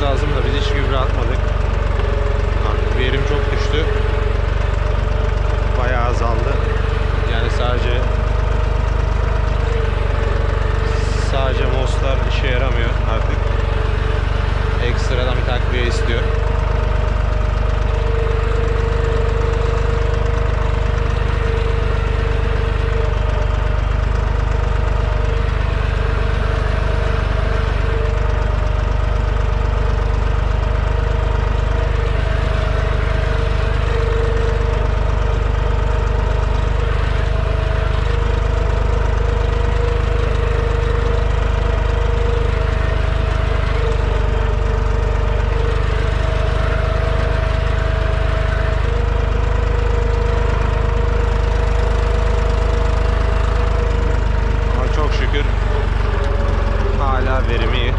atmamız lazım da biz hiç gübre atmadık. Artık verim çok düştü. Bayağı azaldı. Yani sadece sadece mostlar işe yaramıyor artık. Ekstradan bir takviye istiyor. Hala verimi iyi.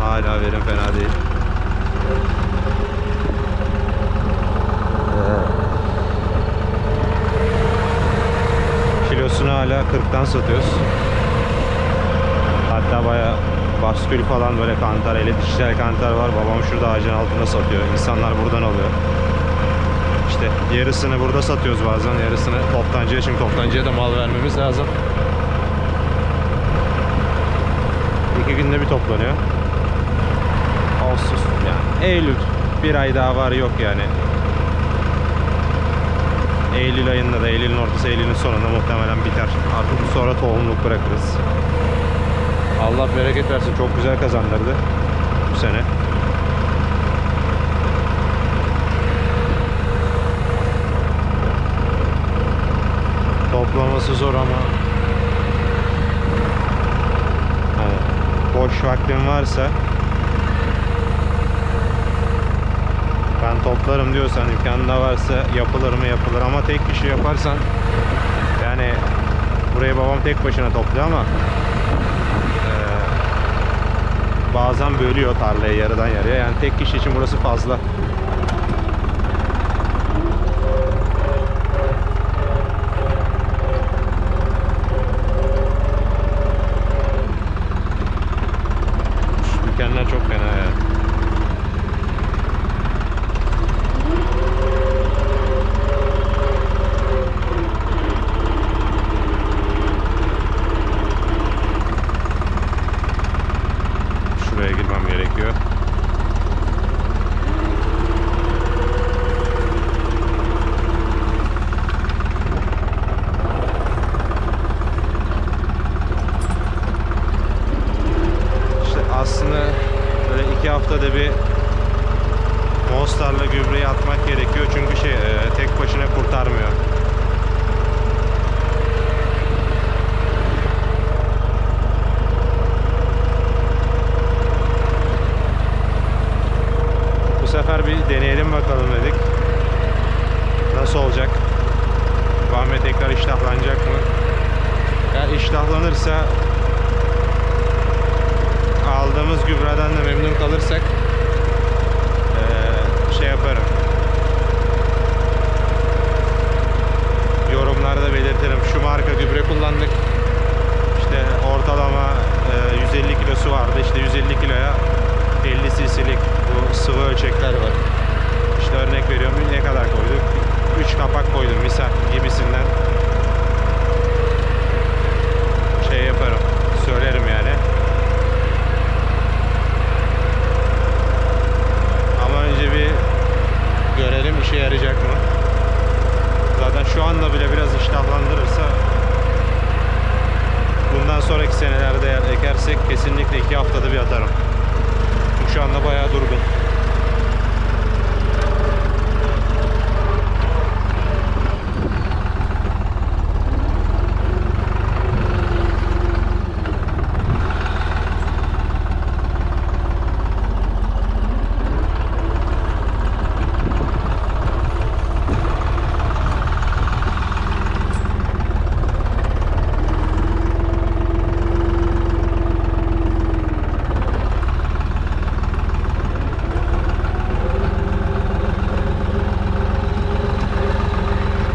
Hala verim fena değil. Kilosunu hala 40'tan satıyoruz. Hatta baya baskül falan böyle elektrikçiler kantar var. Babam şurada ağacın altında satıyor. İnsanlar buradan alıyor. İşte yarısını burada satıyoruz bazen. Yarısını toptancıya. Şimdi toptancıya da mal vermemiz lazım. İki günde bir toplanıyor. Ağustos yani Eylül. Bir ay daha var yok yani. Eylül ayında da Eylül'ün ortası Eylül'ün sonunda muhtemelen biter. Artık sonra tohumluk bırakırız. Allah bereket versin. Çok güzel kazandırdı bu sene. Toplaması zor ama. Hani boş vaktin varsa. Ben toplarım diyorsan imkanı da varsa yapılır mı? Yapılır ama tek kişi yaparsan yani burayı babam tek başına topluyor ama ee, bazen bölüyor tarlayı yarıdan yarıya. Yani tek kişi için burası fazla. Şu Dikenler çok fena ya. Şuraya girmem gerekiyor. İşte aslında böyle iki haftada bir Monster'la gübreyi atmak gerekiyor çünkü şey e, tek başına kurtarmıyor. Bu sefer bir deneyelim bakalım dedik. Nasıl olacak? Vahme tekrar iştahlanacak mı? Eğer iştahlanırsa aldığımız gübreden de memnun kalırsak şey yaparım. Yorumlarda belirtirim. Şu marka gübre kullandık. İşte ortalama eee, 150 kilosu vardı. İşte 150 kiloya 50 cc'lik bu sıvı ölçekler var. İşte örnek veriyorum ne kadar koyduk? 3 kapak koydum misal gibisinden şey yaparım. Söylerim yani. Ama önce bir görelim işe yarayacak mı? Zaten şu anda bile biraz iştahlandırırsa bundan sonraki senelerde eğer ekersek kesinlikle iki haftada bir atarım. Bu şu anda bayağı durgun.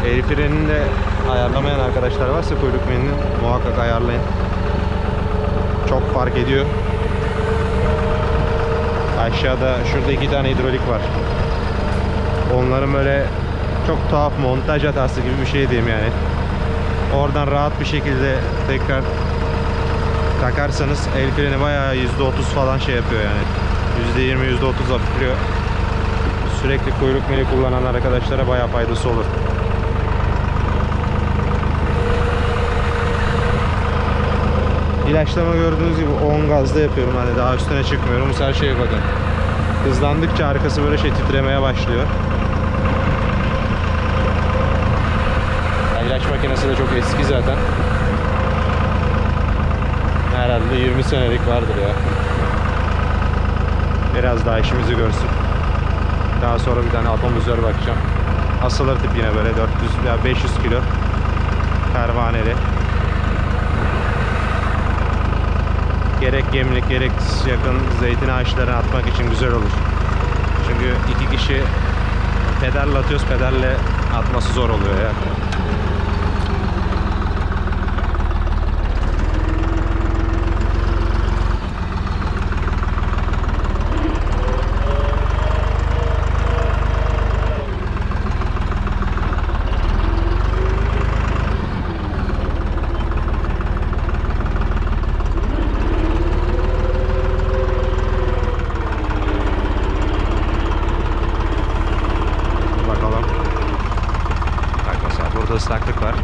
El frenini de ayarlamayan arkadaşlar varsa kuyruk menini muhakkak ayarlayın. Çok fark ediyor. Aşağıda şurada iki tane hidrolik var. Onların böyle çok tuhaf montaj hatası gibi bir şey diyeyim yani. Oradan rahat bir şekilde tekrar takarsanız el freni bayağı %30 falan şey yapıyor yani. %20 %30 hafifliyor. Sürekli kuyruk mili kullanan arkadaşlara bayağı faydası olur. İlaçlama gördüğünüz gibi 10 gazda yapıyorum hani daha üstüne çıkmıyorum. Her şeye bakın. Hızlandıkça arkası böyle şey titremeye başlıyor. Ya İlaç makinesi de çok eski zaten. Herhalde 20 senelik vardır ya. Biraz daha işimizi görsün. Daha sonra bir tane atomizör bakacağım. Asılır tip yine böyle 400 veya 500 kilo pervaneli. Gerek gemlik gerek yakın zeytin ağaçlarına atmak için güzel olur. Çünkü iki kişi pedalle atıyoruz pedalle atması zor oluyor ya. Bakalım. Bak mesela burada ıslaklık var.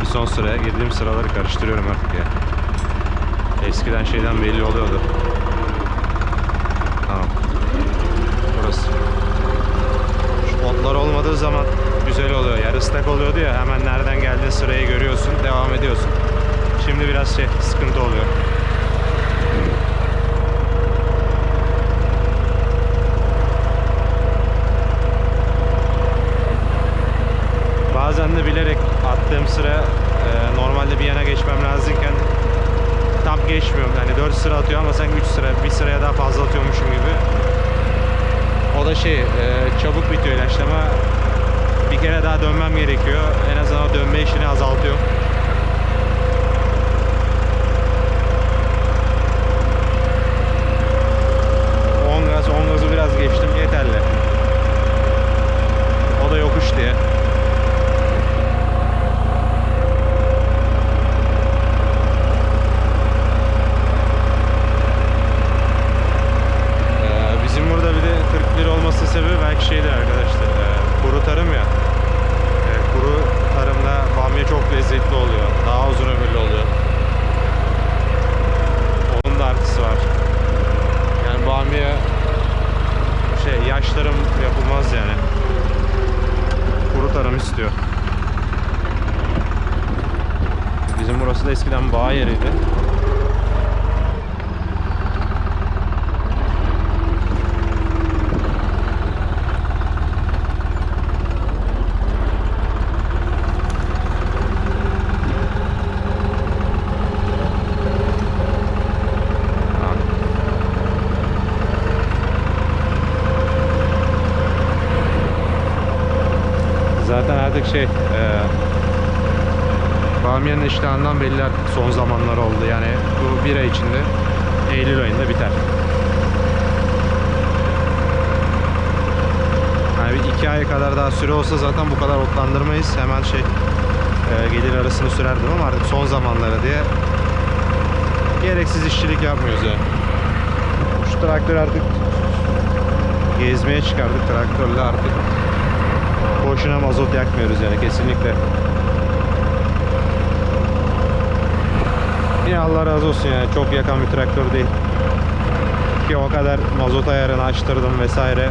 Bir son sıraya girdiğim sıraları karıştırıyorum artık ya. Eskiden şeyden belli oluyordu. Tamam. Burası. Şu otlar olmadığı zaman güzel oluyor. Yer ıslak oluyordu ya hemen nereden geldiğin sırayı görüyorsun. Devam ediyorsun. Şimdi biraz şey sıkıntı oluyor. Bazen de bilerek attığım sıra e, normalde bir yana geçmem lazımken tam geçmiyorum. Yani 4 sıra atıyor ama sen 3 sıra, bir sıraya daha fazla atıyormuşum gibi. O da şey, e, çabuk bitiyor ilaçlama. Bir kere daha dönmem gerekiyor. En azından dönme işini azaltıyor. On gaz, on gazı biraz geçtim yeterli. O da yokuş diye. Ee, bizim burada bir de 40 lira olması sebebi belki şeydir arkadaşlar. ee, kuru tarım ya. Ee, kuru tarımda bamya çok lezzetli oluyor. Daha uzun ömürlü oluyor. Onun da artısı var. Yani bamya şey yaş tarım yapılmaz yani. Kuru tarım istiyor. Bizim burası da eskiden bağ yeriydi. Zaten artık şey e, Bamyanın iştahından belli artık son zamanlar oldu. Yani bu bir ay içinde Eylül ayında biter. Yani bir iki ay kadar daha süre olsa zaten bu kadar otlandırmayız. Hemen şey e, gelir arasını sürerdim ama artık son zamanları diye gereksiz işçilik yapmıyoruz yani. Şu traktör artık gezmeye çıkardık traktörle artık. Boşuna mazot yakmıyoruz yani kesinlikle. Yine Allah razı olsun yani çok yakan bir traktör değil. Ki o kadar mazot ayarını açtırdım vesaire.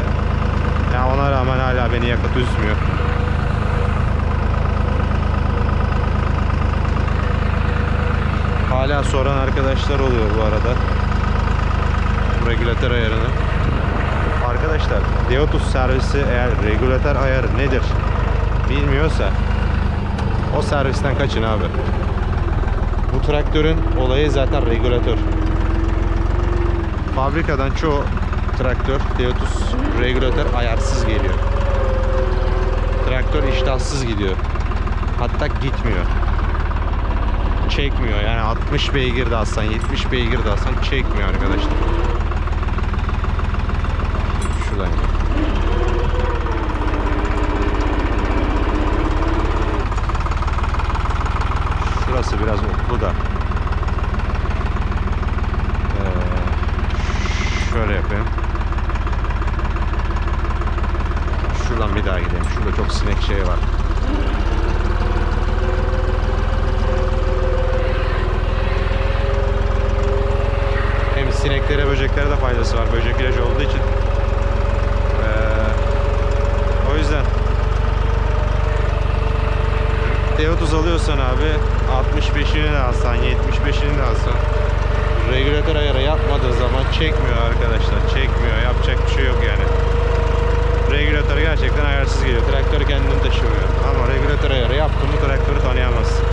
Ya ona rağmen hala beni yakıt üzmüyor. Hala soran arkadaşlar oluyor bu arada. Regülatör ayarını. Arkadaşlar Deotus servisi eğer regülatör ayarı nedir bilmiyorsa o servisten kaçın abi. Bu traktörün olayı zaten regülatör. Fabrikadan çoğu traktör Deotus regülatör ayarsız geliyor. Traktör iştahsız gidiyor. Hatta gitmiyor. Çekmiyor yani 60 beygir de alsan 70 beygir de alsan çekmiyor arkadaşlar. şuradan gidiyor. Şurası biraz otlu da. Ee, şöyle yapayım. Şuradan bir daha gidelim. Şurada çok sinek şey var. Hem sineklere, böceklere de faydası var. Böcek ilacı olduğu için. Ee, o yüzden Deotus alıyorsan abi 65'ini de alsan, 75'ini de alsan regülatör ayarı yapmadığın zaman çekmiyor arkadaşlar. Çekmiyor. Yapacak bir şey yok yani. Regülatör gerçekten ayarsız geliyor. Traktör kendini taşımıyor. Ama regülatör ayarı yaptın mı traktörü tanıyamazsın.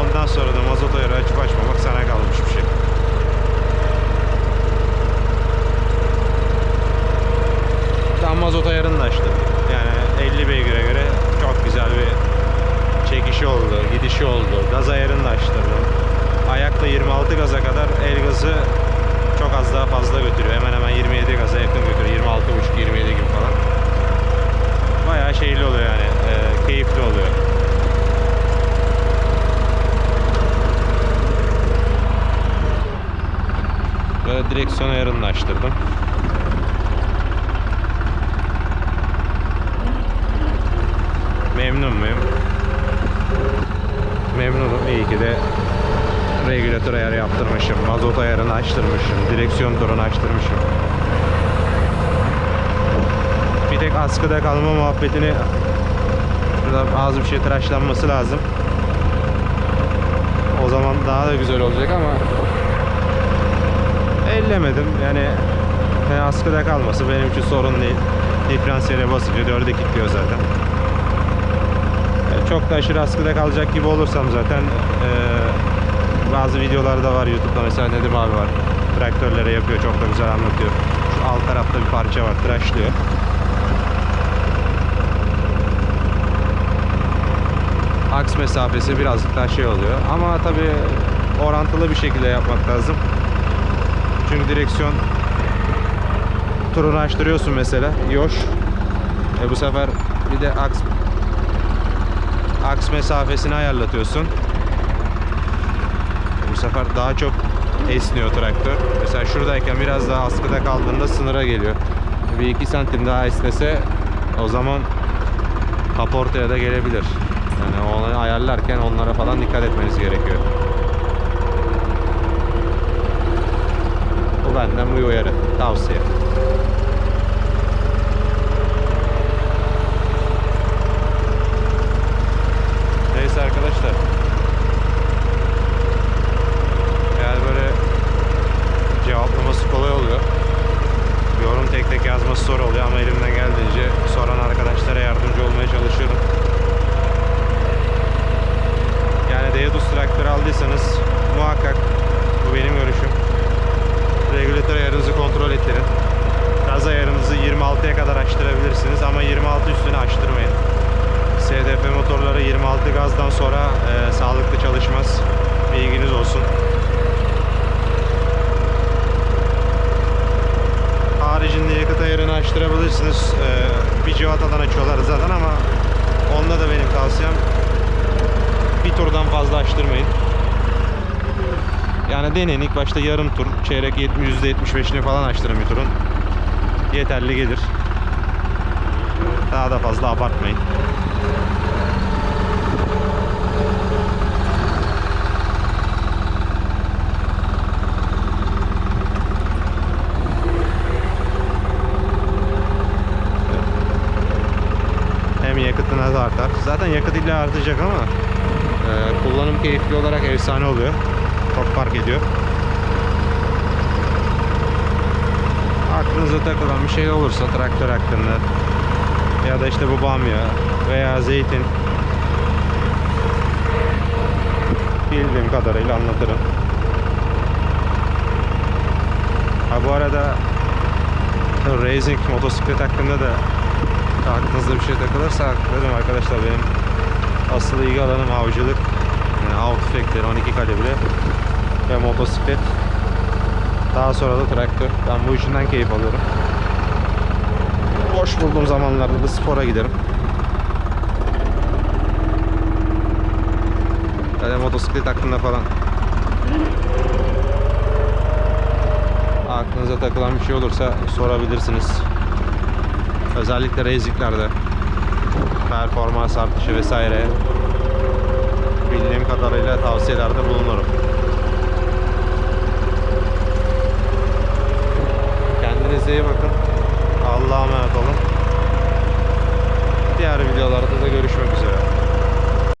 Ondan sonra da mazot ayarı açıp açmamak sana kalmış bir şey. Tam mazot ayarını da açtım. Yani 50 beygire göre çok güzel bir çekişi oldu, gidişi oldu. Gaz ayarını da açtırdım. Ayakla 26 gaza kadar el gazı çok az daha fazla götürüyor. Hemen hemen 27 gaza yakın götürüyor. 26,5-27 gibi falan. Bayağı şeyli oluyor yani. e, keyifli oluyor. Böyle direksiyon ayarını açtırdım. Memnun muyum? Memnunum. İyi ki de regülatör ayarı yaptırmışım. Mazot ayarını açtırmışım. Direksiyon turunu açtırmışım. Bir tek askıda kalma muhabbetini Şurada az bir şey tıraşlanması lazım. O zaman daha da güzel olacak ama ellemedim. Yani askıda kalması benim için sorun değil. Diferansiyele basınca dörde kilitliyor zaten. Çok da aşırı askıda kalacak gibi olursam zaten e, bazı videolarda var YouTube'da mesela Nedim abi var. Traktörlere yapıyor çok da güzel anlatıyor. Şu alt tarafta bir parça var tıraşlıyor. Aks mesafesi birazcık daha şey oluyor. Ama tabii orantılı bir şekilde yapmak lazım. Çünkü direksiyon turunu açtırıyorsun mesela. Yoş. E bu sefer bir de aks aks mesafesini ayarlatıyorsun. Bu sefer daha çok esniyor traktör. Mesela şuradayken biraz daha askıda kaldığında sınıra geliyor. Bir iki santim daha esnese o zaman kaportaya da gelebilir. Yani onu ayarlarken onlara falan dikkat etmeniz gerekiyor. Bu benden bir uyarı, tavsiye. Neyse arkadaşlar. Yani böyle cevaplaması kolay oluyor. Yorum tek tek yazması zor oluyor ama elimden geldiğince soran arkadaşlara yardımcı olmaya çalışıyorum. Yani Deodus traktör aldıysanız muhakkak bu benim görüşüm. Regülatör ayarınızı kontrol ettirin. Gaz ayarınızı 26'ya kadar açtırabilirsiniz ama 26 üstüne açtırmayın. SDP 26 gazdan sonra e, sağlıklı çalışmaz. Bilginiz olsun. Haricinde yakıt ayarını açtırabilirsiniz. E, bir civatadan açıyorlar zaten ama onda da benim tavsiyem bir turdan fazla açtırmayın. Yani deneyin ilk başta yarım tur, çeyrek 70 %75'ini falan açtırın bir turun. Yeterli gelir. Daha da fazla abartmayın. Hem artar. Zaten yakıt illa artacak ama e, kullanım keyifli olarak efsane oluyor. Çok fark ediyor. Aklınıza takılan bir şey olursa traktör hakkında ya da işte bu bamya veya zeytin bildiğim kadarıyla anlatırım. Ha bu arada Racing motosiklet hakkında da aklınızda bir şey takılırsa dedim arkadaşlar benim asıl ilgi alanım avcılık. Yani av tüfekleri 12 kalibre ve motosiklet. Daha sonra da traktör. Ben bu işinden keyif alıyorum. boş bulduğum zamanlarda da spora giderim. Böyle motosiklet hakkında falan aklınıza takılan bir şey olursa sorabilirsiniz. Özellikle racinglerde performans artışı vesaire bildiğim kadarıyla tavsiyelerde bulunurum. Kendinize iyi bakın. Allah'a emanet olun. Diğer videolarda da görüşmek üzere.